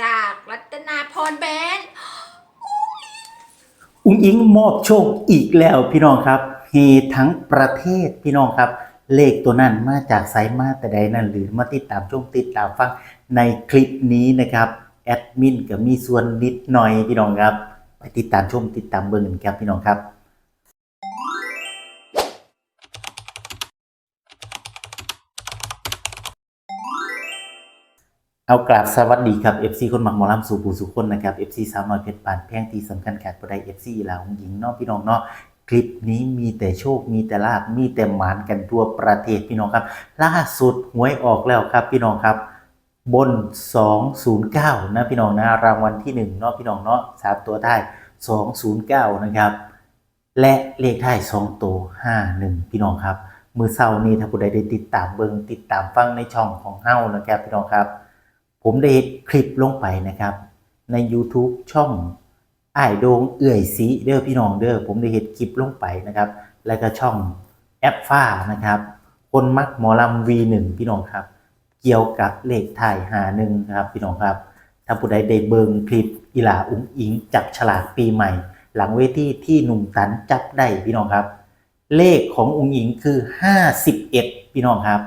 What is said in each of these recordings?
จากรัตนาพรแบนด์อุ้งอิงมอบโชคอีกแล้วพี่น้องครับเฮทั้งประเทศพี่น้องครับ เลขตัวนั้นมาจากไซมาแต่ใดนั่นหรือมาติดตามชมติดตามฟังในคลิปนี้นะครับแอดมินก็มีส่วนนิดหน่อยพี่น้องครับ ไปติดตามชมติดตามเบิ่งกันครับพี่น้องครับ เอากราบสวัสดีครับ FC คนหมักหมอลำสู่ผู้สุคนนะครับ FC สาวน้อยเพชรปานแพงที่สำคัญขาดประได FC ลาวหญิงเนาะพี่น้องเนาะคลิปนี้มีแต่โชคมีแต่ลาบมีแต่หมานกันทั่วประเทศพี่น้องครับ ล่าสุดหวยออกแล้วครับพี่น้องครับ บน 209 นะพี่น้องนะรางวัลที่1เนาะพี่น้องเนาะสามตัวได้209 นะครับ และเลขท้าย2ตัว51 พี่น้องครับ มือเศร้านี้ถ้าผู้ใดได้ติดตามเบิงติดตามฟังในช่องของเฮ้านะครับพี่น้องครับ ผมได้เฮ็ดคลิปลงไปนะครับ ใน YouTube ช่องอ้ายโดงเอื่อยสีเด้อพี่น้องเด้อผมได้เฮ็ดคลิปลงไปนะครับ แล้วก็ช่องแอปฟ้านะครับ คนมักหมอลำ V1 พี่น้องครับ เกี่ยวกับเลขถ่ายหาหนึ่งครับพี่น้องครับถ้าผู้ใดได้เบิงคลิปอีหลาอุ้งอิง จับฉลากปีใหม่ หลังเวทีที่หนุ่มตันจับได้พี่น้องครับ เลขของอุ้งอิงคือ 51 พี่น้องครับ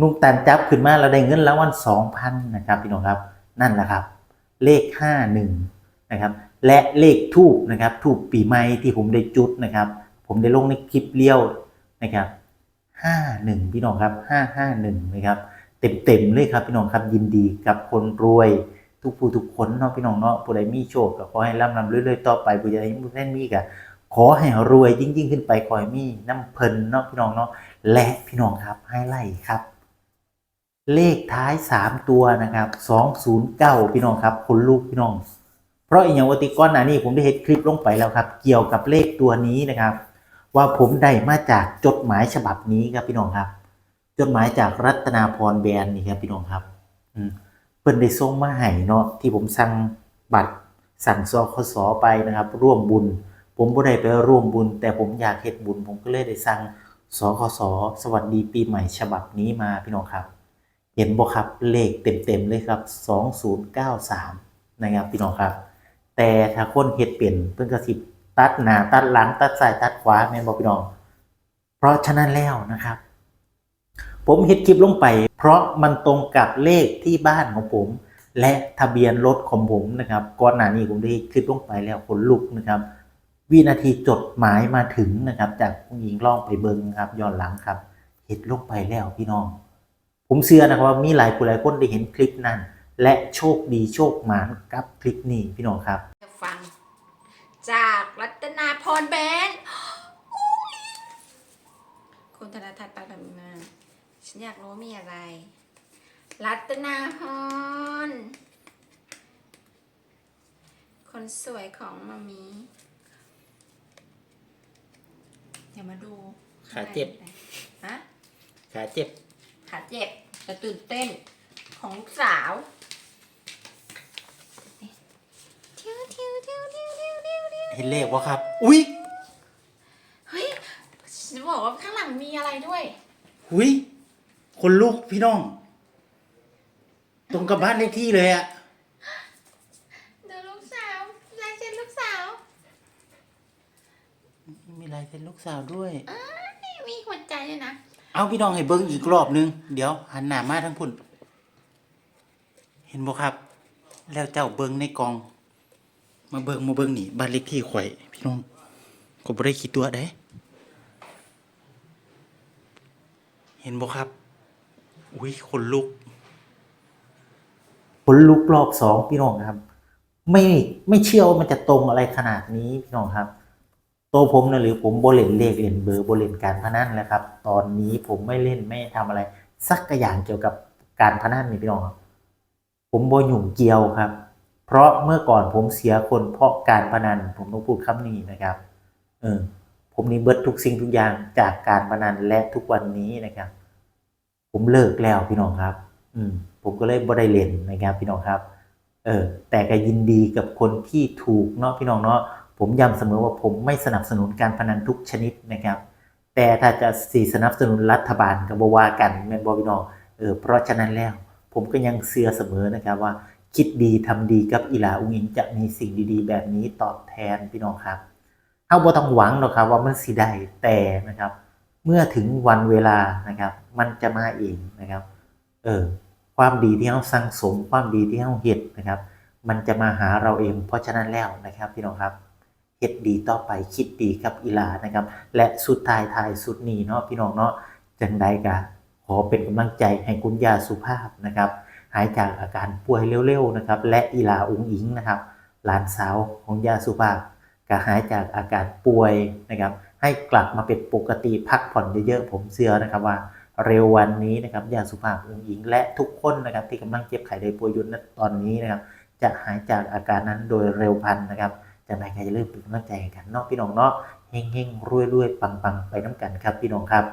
นุ่มแตนจับขึ้นมาเราได้เงินรางวัล2,000นนะครับพี่น้องครับนั่นแหละครับ เลข51นะครับและเลขทูบนะครับทูบปีใหม่ที่ผมได้จุดนะครับ ผมได้ลงในคลิปเลี้ยวนะครับ51พี่น้องครับ551นะครับเต็มๆเลยครับพี่น้องครับยินดีกับคนรวยทุกผู้ทุกคนเนาะพี่น้องเนาะผู้ใดมีโชคก็ขอให้ร่ำรำเรื่อยๆต่อไปผู้ใดมีแน่นมีก็ขอให้รวยยิ่งยิ่งๆขึ้นไปขอให้มีน้ำเพลินเนาะพี่น้องเนาะและพี่น้องครับให้ไล่ครับ เลขท้าย3ตัวนะครับ209พี่น้องครับคนลูกพี่น้อง เพราะอีกอย่างวัติก้อนหนานี่ผมได้เห็นคลิปลงไปแล้วครับ เกี่ยวกับเลขตัวนี้นะครับ ว่าผมได้มาจากจดหมายฉบับนี้ครับพี่น้องครับ จดหมายจากรัตนาพรแบรนด์นี่ครับพี่น้องครับอืมเพิ่นได้ส่งมาให้เนาะที่ผมสั่งบัตรสั่งซอคสอไปนะครับ ร่วมบุญ ผมบ่ได้ไปร่วมบุญ แต่ผมอยากเฮ็ดบุญ ผมก็เลยได้สั่งสคสสวัสดีปีใหม่ฉบับนี้มาพี่น้องครับ เห็นบ่ครับเลขเต็มๆเลยครับ 2093 นะครับพี่น้องครับ แต่ถ้าคนเฮ็ดเป็นเพิ่นก็สิตัดหน้าตัดหลัง ตัดซ้ายตัดขวาแม่นบ่พี่น้อง เพราะฉะนั้นแล้วนะครับ ผมเฮ็ดคลิปลงไป เพราะมันตรงกับเลขที่บ้านของผม และทะเบียนรถของผมนะครับก่อนหน้านี้ผมได้คลิปลงไปแล้วขนลุกนะครับ วินาทีจดหมายมาถึงนะครับ จากผู้หญิงล่องไปเบิงครับย้อนหลังครับเฮ็ดลงไปแล้วพี่น้อง ผมเชื่อนะครับว่ามีหลายผู้หลายคนได้เห็นคลิปนั้น และโชคดีโชคหมานกับคลิปนี้พี่น้องครับจะฟัง จากรัตนาพรแบนด์คุณธนทัศน์ปาดำมาฉันอยากรู้ว่ามีอะไร รัตนาพรคนสวยของมามีเดี๋ยวมาดูขาเจ็บฮะขาเจ็บขา เจ็บแต่ตื่นเต้นของลูกสาวเที่ยวเที่ยวเที่ยวเที่ยวเที่ยวเที่ยวเที่ยวเห็นเลขวะครับ อุ้ยเฮ้ยฉันบอกว่าข้างหลังมีอะไรด้วย อุ้ยคนลุกพี่น้อง ตรงกับบ้านเลขที่เลยอะเดี๋ยวลูกสาวลายเซ็นลูกสาวมีลายเซ็นลูกสาวด้วยอ้านี่มีหัวใจเลยนะ เอาพี่น้องให้เบิ้งอีกรอบนึง เดี๋ยวหันหน้ามาทั้งพุ่น เห็นบ่ครับ แล้วเจ้าเบิ้งในกอง มาเบิ้งมาเบิ้งนี่บ้านเลขที่ข่อย พี่น้องก็บ่ได้คิดตัวเด้เห็นบ่ครับ อุ้ยคนลุกคนลุกรอบสองพี่น้องครับ ไม่ไม่เชื่อว่ามันจะตรงอะไรขนาดนี้พี่น้องครับ ตัวผมนะหรือผมโบเล่นเลขเล่นเบอร์โบเล่นการพนันแล้วครับ ตอนนี้ผมไม่เล่นไม่ทำอะไร สักอย่างเกี่ยวกับการพนันนี่พี่น้องครับผมโบหยุ่งเกี่ยวครับ เพราะเมื่อก่อนผมเสียคนเพราะการพนัน ผมต้องพูดคำนี้นะครับ เออผมนี่เบิดทุกสิ่งทุกอย่างจากการพนันและทุกวันนี้นะครับ ผมเลิกแล้วพี่น้องครับ อืม ผมก็เลยบ่ได้เล่นนะครับพี่น้องครับ เออแต่ก็ยินดีกับคนที่ถูกเนาะพี่น้องเนาะ ผมย้ำเสมอว่าผมไม่สนับสนุนการพนันทุกชนิดนะครับ แต่ถ้าจะสีสนับสนุนรัฐบาลกับบวากันแม่นบอพี่น้อเออเพราะฉะนั้นแล้ว ผมก็ยังเชื่อเสมอนะครับว่า คิดดีทำดีกับอีหลาอุ้งอิงจะมีสิ่งดีๆ แบบนี้ตอบแทนพี่น้องครับเอาบ่ต้องหวังหรอกครับว่ามันสิได้แต่นะครับ เมื่อถึงวันเวลานะครับ มันจะมาเองนะครับเออความดีที่เราสั่งสมความดีที่เราเฮ็ดนะครับ มันจะมาหาเราเอง เพราะฉะนั้นแล้วนะครับพี่น้องครับ เฮ็ดดีต่อไปคิดดีกับอีหลานะครับ และสุดท้ายท้ายสุดนี้เนาะพี่น้องเนาะจังใดก็ขอเป็นกำลังใจให้คุณยาสุภาพนะครับ หายจากอาการป่วยเร็วๆนะครับ และอีหลาอุงอิงนะครับ หลานสาวของยาสุภาพก็หายจากอาการป่วยนะครับ ให้กลับมาเป็นปกติพักผ่อนเยอะๆผมเชื่อนะครับว่าเร็ววันนี้นะครับยาสุภาพอุงอิง และทุกคนนะครับ ที่กำลังเจ็บไข้ได้ป่วยอยู่ณตอนนี้นะครับ จะหายจากอาการนั้นโดยเร็วพันนะครับ จากนั้นก็จะเริ่าลืมเป็นกำลังใจให้กันเนาะพี่น้องเนาะเฮงเฮงรวยรวยปังปังไปน้ำกันครับพี่น้องครับ